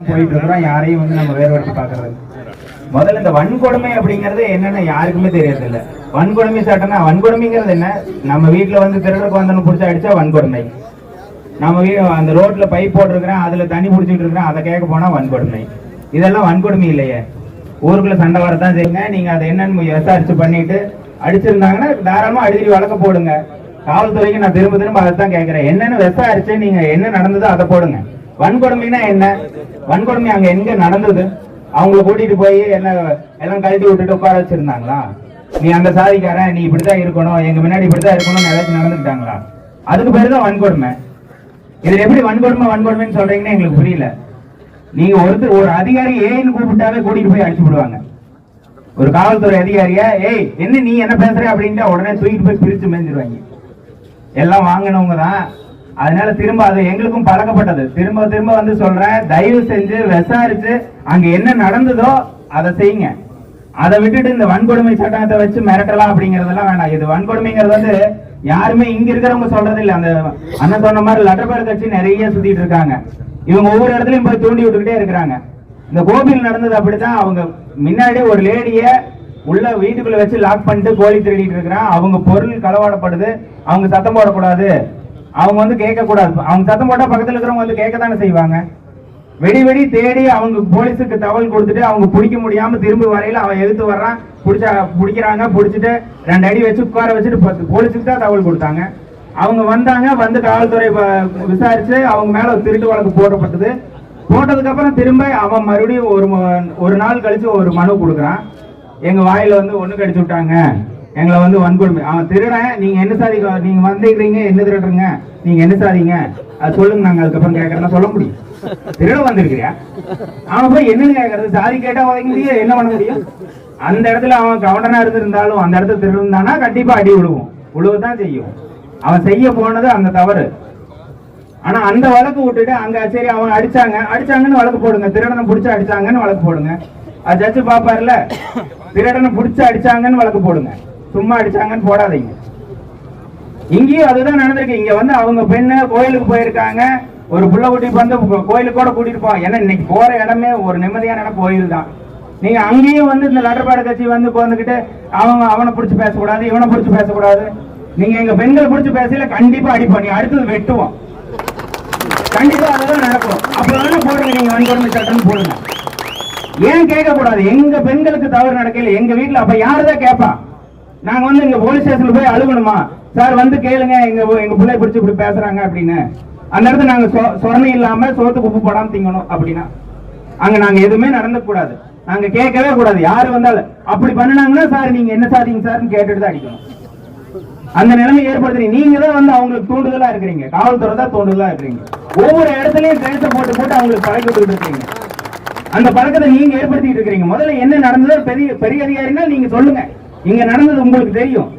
போயிட்டு இருக்கிறோம். யாரையும் வந்து நம்ம வேறு பாக்குறது முதல்ல இந்த வன்கொடுமை அப்படிங்கறது என்னன்னு யாருக்குமே தெரியறது இல்ல வன்கொடுமை சட்டம்னா வன்கொடுமைங்கிறது என்ன? நம்ம வீட்டுல வந்து திருடருக்கு வந்தவனு பிடிச்சா அடிச்சா வன்கொடுமை. நம்ம வீ அந்த ரோட்ல பைப் போட்டிருக்கிறேன் அதுல தண்ணி பிடிச்சிட்டு இருக்கிறேன் அதை கேட்க போனா வன்கொடுமை. இதெல்லாம் வன்கொடுமை இல்லையே. ஊருக்குள்ள சண்டை வரத்தான் செய்யுங்க. நீங்க அதை என்னன்னு விசாரிச்சு பண்ணிட்டு அடிச்சிருந்தாங்கன்னா தாராளமா அடிக்கடி வழக்க போடுங்க. காவல்துறைக்கு நான் திரும்ப திரும்ப அதை தான் கேட்கிறேன். என்னன்னு விசாரிச்சு நீங்க என்ன நடந்ததோ அதை போடுங்க. வன்கொடுமைனா என்ன? வன்கொடுமை அங்க எங்க நடந்தது? அவங்கள கூட்டிட்டு போய் என்ன எல்லாம் கழட்டி விட்டுட்டு உட்கார வச்சிருந்தாங்களா? நீ அந்த சாதிக்காரன் நீ இப்படிதான் இருக்கணும் எங்க முன்னாடி இப்படிதான் இருக்கணும்னு ஏதாச்சும் நடந்துட்டாங்களா அதுக்கு பேரு தான் வன்கொடுமை. இதுல எப்படி வன்கொடுமை வன்கொடுமைன்னு சொல்றீங்கன்னு எங்களுக்கு புரியல. நீங்க ஒருத்தர் ஒரு அதிகாரி ஏன்னு கூப்பிட்டாவே கூட்டிட்டு போய் அடிச்சு விடுவாங்க. ஒரு காவல்துறை அதிகாரியா ஏய் என்ன நீ என்ன பேசுற? அப்படின்ட்டு உடனே தூக்கிட்டு போய் பிரிச்சு மேஞ்சிருவாங்க. எல்லாம் வாங்கினவங்க தான். அதனால திரும்ப அது எங்களுக்கும் பழக்கப்பட்டது. திரும்ப திரும்ப வந்து சொல்றேன் தயவு செஞ்சு விசாரிச்சு அங்க என்ன நடந்ததோ அதை செய்யுங்க. அதை விட்டுட்டு இந்த வன்கொடுமை சட்டத்தை வச்சு மிரட்டலாம் அப்படிங்கறதெல்லாம் வேண்டாம் இது வன்கொடுமைங்கிறது வந்து யாருமே இங்க இருக்கிறவங்க சொல்றது இல்ல. அந்த அண்ணன் சொன்ன மாதிரி லட்டப்பேர் கட்சி நிறைய சுத்திட்டு இருக்காங்க. இவங்க ஒவ்வொரு இடத்துலயும் போய் தூண்டி விட்டுக்கிட்டே இருக்கிறாங்க. இந்த கோபியில் நடந்தது அப்படித்தான் அவங்க முன்னாடி ஒரு லேடிய உள்ள வீட்டுக்குள்ள வச்சு லாக் பண்ணிட்டு கோழி திருடிட்டு இருக்கிறான். அவங்க பொருள் களவாடப்படுது. அவங்க சத்தம் போடக்கூடாது. அவங்க வந்து கேட்கக்கூடாது. அவங்க சத்தம் போட்டால் பக்கத்தில் இருக்கிறவங்க வந்து கேட்க தானே செய்வாங்க. வெடி வெடி தேடி அவங்க போலீஸுக்கு தகவல் கொடுத்துட்டு அவங்க பிடிக்க முடியாம திரும்பி வரையில அவன் எதிர்த்து வர்றான். பிடிச்சா பிடிக்கிறாங்க பிடிச்சிட்டு ரெண்டு அடி வச்சு உட்கார வச்சுட்டு பத்து போலீஸுக்கு தான் தகவல் கொடுத்தாங்க. அவங்க வந்தாங்க வந்து காவல்துறை விசாரித்து விசாரிச்சு அவங்க மேல திருட்டு வழக்கு போடப்பட்டது. போட்டதுக்கு அப்புறம் திரும்ப அவன் மறுபடியும் ஒரு ம- ஒரு நாள் கழிச்சு ஒரு மனு கொடுக்குறான். எங்க வாயில வந்து ஒண்ணு கடிச்சு விட்டாங்க. எங்களை வந்து வன்கொடுமை. அவன் திருடன் நீங்க என்ன சாதி நீங்க வந்துக்கிறீங்க என்ன திருடுறீங்க நீங்க என்ன சாதிங்க? அது சொல்லுங்க நாங்க அதுக்கப்புறம் கேட்கறதா சொல்ல முடியும். திருட வந்திருக்கிறியா? அவன் போய் என்னன்னு கேட்கறது சாதி கேட்டா உதவி முடியும் என்ன பண்ண முடியும்? அந்த இடத்துல அவன் கவுண்டனா இருந்திருந்தாலும் அந்த இடத்துல திருடுந்தானா கண்டிப்பா அடி விழுவும். விழுவதான் செய்யும். அவன் செய்ய போனது அந்த தவறு. ஆனா அந்த வழக்கு விட்டுட்டு அங்க சரி அவங்க அடிச்சாங்க. அடிச்சாங்கன்னு வழக்கு போடுங்க. திருடனை புடிச்சு அடிச்சாங்கன்னு வழக்கு போடுங்க. அது ஜட்ஜு பாப்பாருல திருடனை புடிச்சு அடிச்சாங்கன்னு வழக்கு போடுங்க. சும்மா அடிச்சாங்கன்னு போடாதீங்க. இங்கேயும் அதுதான் நடந்திருக்கு. இங்க வந்து அவங்க பெண்ணு கோயிலுக்கு போயிருக்காங்க. ஒரு புள்ள கூட்டிட்டு வந்து கோயிலுக்கு கூட கூட்டிட்டு போவாங்க ஏன்னா இன்னைக்கு போற இடமே ஒரு நிம்மதியான இடம் கோயில் தான். நீங்க அங்கேயும் வந்து இந்த லட்டர்பாடு கட்சி வந்து போந்துக்கிட்டு அவங்க அவனை பிடிச்சி பேசக்கூடாது இவனை பிடிச்சி பேசக்கூடாது. நீங்க எங்க பெண்கள் பிடிச்சி பேசல கண்டிப்பா அடிப்போம் நீ அடுத்தது வெட்டுவோம். கண்டிப்பா அதுதான் நடக்கும். அப்ப வேணா போடுங்க நீங்க வன்கொடுமை சட்டம் போடுங்க. ஏன் கேட்க கூடாது எங்க பெண்களுக்கு தவறு நடக்கல எங்க வீட்டுல அப்ப யாருதான் கேட்பா நாங்க வந்து இங்க போலீஸ் ஸ்டேஷன்ல போய் அழுகணுமா? சார் வந்து கேளுங்க எங்க எங்க பிள்ளை பிடிச்சி இப்படி பேசுறாங்க அப்படின்னு. அந்த இடத்துல நாங்க சொ- சொரணை இல்லாம சோத்துக்கு உப்பு போடாம திங்கணும் அப்படின்னா. அங்க நாங்க எதுவுமே நடந்து கூடாது நாங்க கேட்கவே கூடாது. யாரு வந்தாலும். அப்படி பண்ணுனாங்கன்னா சார் நீங்க என்ன சாதிங்க சார்னு கேட்டுட்டு தான் அடிக்கணும். அந்த நிலைமை ஏற்படுத்துறீங்க. நீங்க தான் வந்து அவங்களுக்கு தூண்டுதலா இருக்கிறீங்க. காவல்துறை தான் தூண்டுதலா இருக்கிறீங்க. ஒவ்வொரு இடத்துலயும் கேஸ போட்டு போட்டு அவங்களுக்கு பழக்கி விட்டுட்டு இருக்கீங்க அந்த பழக்கத்தை நீங்க ஏற்படுத்திட்டு இருக்கிறீங்க. முதல்ல என்ன நடந்ததோ பெரிய பெரிய அதிகாரினா நீங்க சொல்லுங்க. இங்க நடந்தது உங்களுக்கு தெரியும்.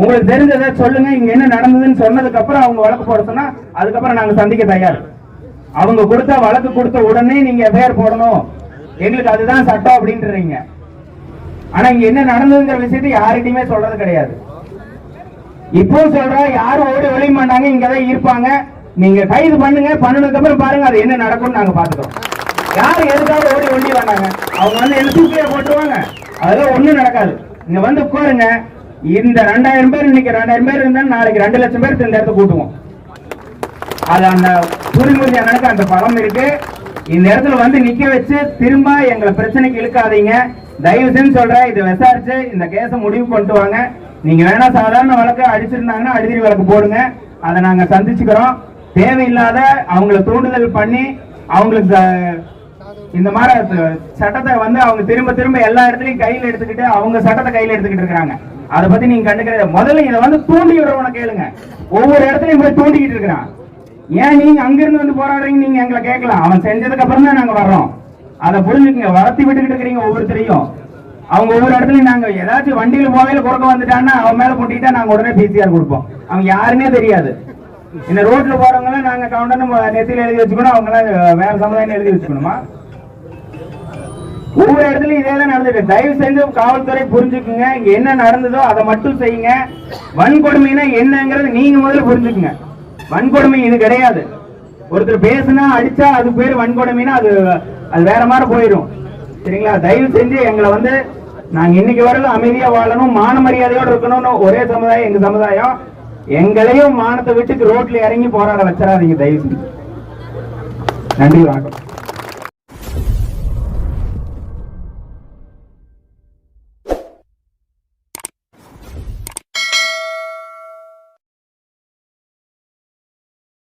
உங்களுக்கு தெரிஞ்சதை சொல்லுங்க. இங்க என்ன நடந்ததுன்னு சொன்னதுக்கு அப்புறம் அவங்க வழக்கு போட சொன்னா அதுக்கப்புறம் நாங்க சந்திக்க தயார். அவங்க கொடுத்த வழக்கு கொடுத்த உடனே நீங்க எஃப்ஐஆர் போடணும். எங்களுக்கு அதுதான் சட்டம் அப்படின்றீங்க. ஆனா இங்க என்ன நடந்ததுங்கிற விஷயத்தை யார்கிட்டயுமே சொல்றது கிடையாது. இப்போ சொல்ற யாரும் ஓடி ஒளிய மாட்டாங்க இங்கதான் இருப்பாங்க. நீங்க கைது பண்ணுங்க பண்ணதுக்கு அப்புறம் பாருங்க அது என்ன நடக்கும்னு நாங்க பாத்துக்கிறோம் யாரும் எதுக்காக ஓடி ஒளி வேண்டாங்க அவங்க வந்து என்ன போட்டுருவாங்க? அதெல்லாம் ஒண்ணும் நடக்காது. இங்க வந்து உட்காருங்க. இந்த ரெண்டாயிரம் பேர் இன்னைக்கு ரெண்டாயிரம் பேர் இருந்தா நாளைக்கு ரெண்டு லட்சம் பேர் இந்த இடத்த கூட்டுவோம். அது அந்த புரிமுறை எனக்கு அந்த பலம் இருக்கு. இந்த இடத்துல வந்து நிக்க வச்சு திரும்ப எங்களை பிரச்சனைக்கு இழுக்காதீங்க. தயவு செஞ்சு சொல்றேன் இதை விசாரிச்சு இந்த கேஸை முடிவு கொண்டு வாங்க. நீங்க வேணா சாதாரண வழக்கு அடிச்சிருந்தாங்கன்னா அடிதிரி வழக்கு போடுங்க. அதை நாங்க சந்திச்சுக்கிறோம். தேவையில்லாத அவங்கள தூண்டுதல் பண்ணி அவங்களுக்கு இந்த மாதிரி சட்டத்தை வந்து அவங்க திரும்ப திரும்ப எல்லா இடத்துலையும் கையில் எடுத்துக்கிட்டு அவங்க சட்டத்தை கையில் எடுத்துக்கிட்டு இருக்கிறாங்க. அதை பத்தி நீங்க கண்டுக்கிற முதல்ல இதை வந்து தூண்டி விடுறவனை கேளுங்க. ஒவ்வொரு இடத்துலயும் போய் தூண்டிக்கிட்டு இருக்கிறான். ஏன் நீங்க அங்கிருந்து வந்து போராடுறீங்க நீங்க எங்களை கேட்கலாம். அவன் செஞ்சதுக்கு அப்புறம் தான் நாங்க வர்றோம். அதை புரிஞ்சுக்கங்க. வளர்த்தி விட்டுக்கிட்டு இருக்கிறீங்க ஒவ்வொருத்தரையும். அவங்க ஒவ்வொரு இடத்துலயும் நாங்க ஏதாச்சும் வண்டியில போகையில குறுக்க வந்துட்டான்னா அவன் மேல போட்டிட்டா நாங்க உடனே பிசிஆர் கொடுப்போம். அவங்க யாருன்னே தெரியாது. இந்த ரோட்ல போறவங்க எல்லாம் நாங்க கவுண்டர் நெத்தியில் எழுதி வச்சுக்கணும். அவங்க எல்லாம் வேற சமுதாயம் எழுதி வச்சுக்கணுமா? ஒவ்வொரு இடத்துலயும் இதே தான் நடந்துட்டு. தயவு செஞ்சு காவல்துறை புரிஞ்சுக்குங்க. இங்க என்ன நடந்ததோ அதை மட்டும் செய்யுங்க. வன்கொடுமைனா என்னங்கிறது நீங்க முதல்ல புரிஞ்சுக்குங்க. வன்கொடுமை இது கிடையாது. ஒருத்தர் பேசுனா அடிச்சா அது பேர் வன்கொடுமைன்னா அது அது வேற மாதிரி போயிடும். சரிங்களா? தயவு செஞ்சு எங்களை வந்து நாங்க இன்னைக்கு வரையிலும் அமைதியா வாழணும் மான மரியாதையோடு இருக்கணும்னு ஒரே சமுதாயம் எங்க சமுதாயம். எங்களையும் மானத்தை விட்டு ரோட்ல இறங்கி போராட வச்சிடாதீங்க தயவு செஞ்சு. நன்றி வணக்கம்.